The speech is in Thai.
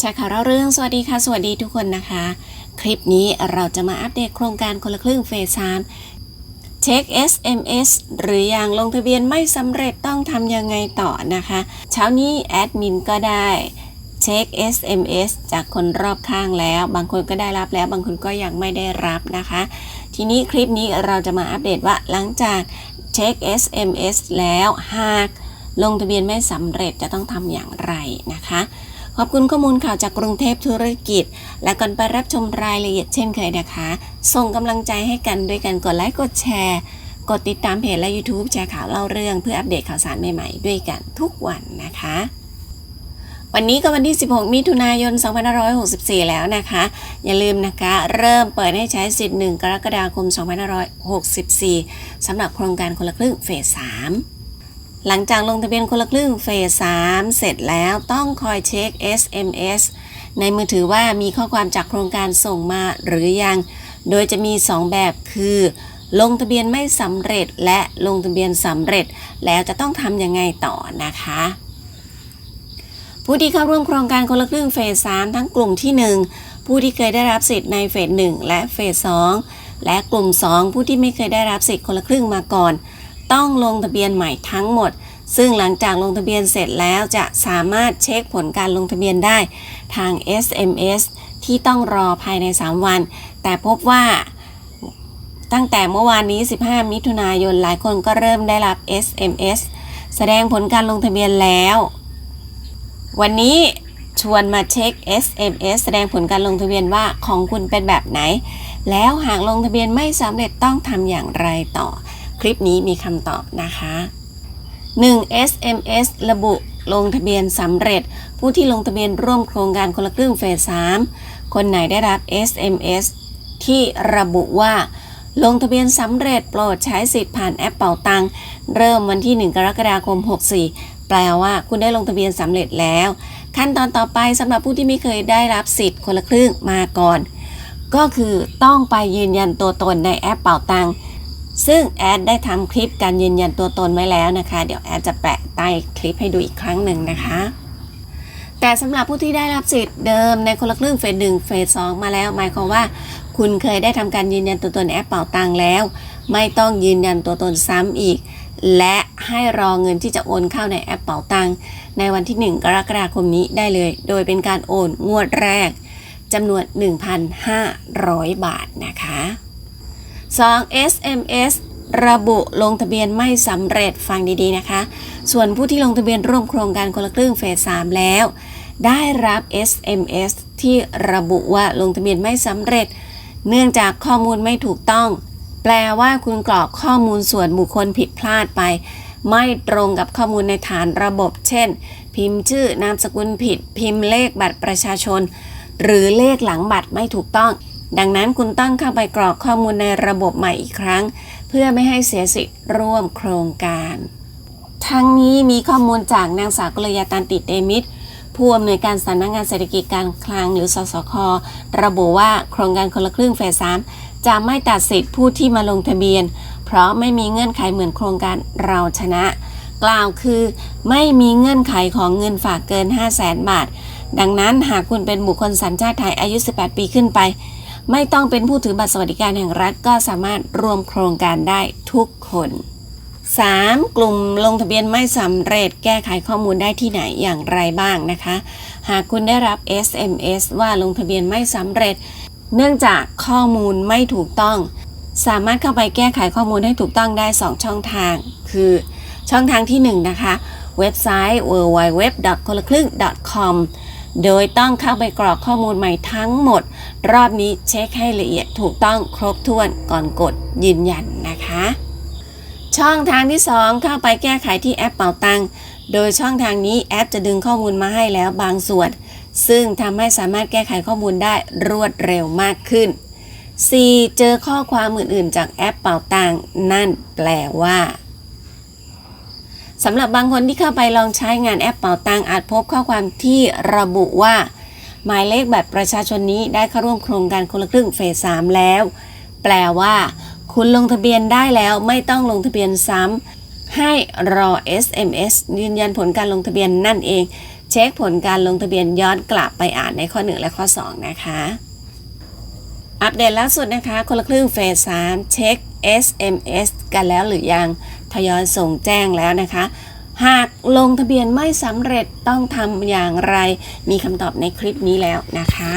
แชร์ข่าวเราเรื่องสวัสดีค่ะ สวัสดีทุกคนนะคะ คลิปนี้เราจะมาอัปเดตโครงการคนละครึ่งเฟส3เช็ค SMS หรือยังลงทะเบียนไม่สำเร็จต้องทำยังไงต่อนะคะ เช้านี้แอดมินก็ได้เช็ค SMS จากคนรอบข้างแล้ว บางคนก็ได้รับแล้ว บางคนก็ยังไม่ได้รับนะคะ ทีนี้คลิปนี้เราจะมาอัปเดตว่าหลังจากเช็ค SMS แล้วหากลงทะเบียนไม่สำเร็จจะต้องทำอย่างไรนะคะ ขอบคุณข้อมูลข่าวจากกรุงเทพธุรกิจ และก่อนไปรับชมรายละเอียดเช่นเคยนะคะ ส่งกำลังใจให้กันด้วยกันกดไลค์กดแชร์ กดติดตามเพจและ YouTube แชร์ข่าวเล่าเรื่องเพื่ออัปเดตข่าวสารใหม่ๆ ด้วยกันทุกวันนะคะวันนี้ก็วันที่ 16 มิถุนายน 2564 แล้วนะคะ อย่าลืมนะคะ เริ่มเปิดให้ใช้สิทธิ์ 1 กรกฎาคม 2564 สำหรับโครงการคนละครึ่งเฟส 3 หลังจากลงทะเบียนคนละครึ่งเฟส3เสร็จแล้วต้องคอยเช็ค SMS ในมือถือว่ามีข้อความจากโครงการส่งมาหรือยัง โดยจะมี 2 แบบคือ ลงทะเบียนไม่สำเร็จและลงทะเบียนสำเร็จ แล้วจะต้องทำยังไงต่อนะคะ ผู้ที่เข้าร่วมโครงการคนละครึ่งเฟส3ทั้งกลุ่มที่ 1 ผู้ที่เคยได้รับสิทธิ์ในเฟส1และเฟส2และกลุ่ม 2 ผู้ที่ไม่เคยได้รับสิทธิ์คนละครึ่งมาก่อน ต้องลงทะเบียนใหม่ทั้งหมด ซึ่งหลังจากลงทะเบียนเสร็จแล้วจะสามารถเช็คผลการลงทะเบียนได้ทาง SMS ที่ต้องรอภายใน 3 วัน แต่พบว่าตั้งแต่เมื่อวานนี้ 15 มิถุนายน หลายคนก็เริ่มได้รับ SMS แสดงผลการลงทะเบียนแล้ว วันนี้ชวนมาเช็ค SMS แสดงผลการลงทะเบียนว่าของคุณเป็นแบบไหน แล้วหากลงทะเบียนไม่สำเร็จต้องทำอย่างไรต่อ คลิปนี้มีคำตอบนะคะ 1. SMS ระบุลงทะเบียนสำเร็จ ผู้ที่ลงทะเบียนร่วมโครงการคนละครึ่งเฟส 3 คนไหนได้รับ SMS ที่ระบุว่า ลงทะเบียนสำเร็จโปรดใช้สิทธิ์ผ่านแอปเป่าตัง เริ่มวันที่ 1 กรกฎาคม 64 แปลว่าคุณได้ลงทะเบียนสำเร็จแล้ว ขั้นตอนต่อไปสำหรับผู้ที่ไม่เคยได้รับสิทธิ์คนละครึ่งมาก่อน ก็คือต้องไปยืนยันตัวตนในแอปเป่าตัง ซึ่งแอดได้ทำคลิปการยืนยันตัวตนไว้แล้วนะคะ เดี๋ยวแอดจะแปะใต้คลิปให้ดูอีกครั้งหนึ่งนะคะ แต่สำหรับผู้ที่ได้รับสิทธิ์เดิมในคนละครึ่งเฟสหนึ่งเฟสสองมาแล้ว หมายความว่า คุณเคยได้ทำการยืนยันตัวตนแอปเป่าตังแล้ว ไม่ต้องยืนยันตัวตนซ้ำอีก และให้รอเงินที่จะโอนเข้าในแอปเป่าตังในวันที่ 1 กรกฎาคมนี้ได้เลย โดยเป็นการโอนงวดแรกจำนวน 1,500 บาทนะคะ 2. SMS ระบุลงทะเบียนไม่สำเร็จฟังดีๆนะคะ ส่วนผู้ที่ลงทะเบียนร่วมโครงการคนละครึ่งเฟส3แล้ว ได้รับ SMS ที่ระบุว่าลงทะเบียนไม่สำเร็จ เนื่องจากข้อมูลไม่ถูกต้อง แปลว่าคุณกรอกข้อมูลส่วนบุคคลผิดพลาดไป ไม่ตรงกับข้อมูลในฐานระบบ เช่น พิมพ์ชื่อนามสกุลผิด พิมพ์เลขบัตรประชาชน หรือเลขหลังบัตรไม่ถูกต้อง ดังนั้นคุณต้องเข้าไปกรอกข้อมูลในระบบใหม่อีกครั้ง เพื่อไม่ให้เสียสิทธิ์ร่วมโครงการ ทั้งนี้มีข้อมูลจากนางสาวกุลยาตันติเตมิตรผู้อำนวยการสำนักงานเศรษฐกิจการคลังหรือสสค ระบุว่าโครงการคนละครึ่งเฟส3จะไม่ตัดสิทธิ์ผู้ที่มาลงทะเบียน เพราะไม่มีเงื่อนไขเหมือนโครงการเราชนะ กล่าวคือไม่มีเงื่อนไขของเงินฝากเกิน 5 0 0แสนบาท ดังนั้นหากคุณเป็นบุคคลสัญชาติไทยอายุ 18 ปีขึ้นไป ไม่ต้องเป็นผู้ถือบัตรสวัสดิการแห่งรัฐก็สามารถรวมโครงการได้ทุกคน 3. กลุ่มลงทะเบียนไม่สำเร็จแก้ไขข้อมูลได้ที่ไหนอย่างไรบ้างนะคะ หากคุณได้รับ SMS ว่าลงทะเบียนไม่สำเร็จ เนื่องจากข้อมูลไม่ถูกต้อง สามารถเข้าไปแก้ไขข้อมูลให้ถูกต้องได้ 2 ช่องทาง คือช่องทางที่ 1 นะคะ เว็บไซต์ www. คนละครึ่ง .com โดยต้องเข้าไปกรอกข้อมูลใหม่ทั้งหมด รอบนี้เช็คให้ละเอียดถูกต้องครบถ้วนก่อนกดยืนยันนะคะ ช่องทางที่ 2 เข้าไปแก้ไขที่แอปเป่าตังโดยช่องทางนี้แอปจะดึงข้อมูลมาให้แล้วบางส่วน ซึ่งทำให้สามารถแก้ไขข้อมูลได้รวดเร็วมากขึ้น 4. เจอข้อความอื่นๆ จากแอปเป่าตังนั่นแปลว่า สำหรับบางคนที่เข้าไปลองใช้งานแอปเป่าตังอาจพบข้อความที่ระบุว่า หมายเลขบัตรประชาชนนี้ได้เข้าร่วมโครงการคนละครึ่งเฟส3แล้ว แปลว่า คุณลงทะเบียนได้แล้วไม่ต้องลงทะเบียนซ้ำให้รอ SMS ยืนยันผลการลงทะเบียนนั่นเอง เช็คผลการลงทะเบียนย้อนกลับไปอ่านในข้อ 1 และข้อ 2 นะคะ อัปเดตล่าสุดนะคะ คนละครึ่งเฟส3เช็ค SMS กันแล้วหรือยัง ทยอยส่งแจ้งแล้วนะคะ หากลงทะเบียนไม่สำเร็จต้องทำอย่างไร มีคำตอบในคลิปนี้แล้วนะคะ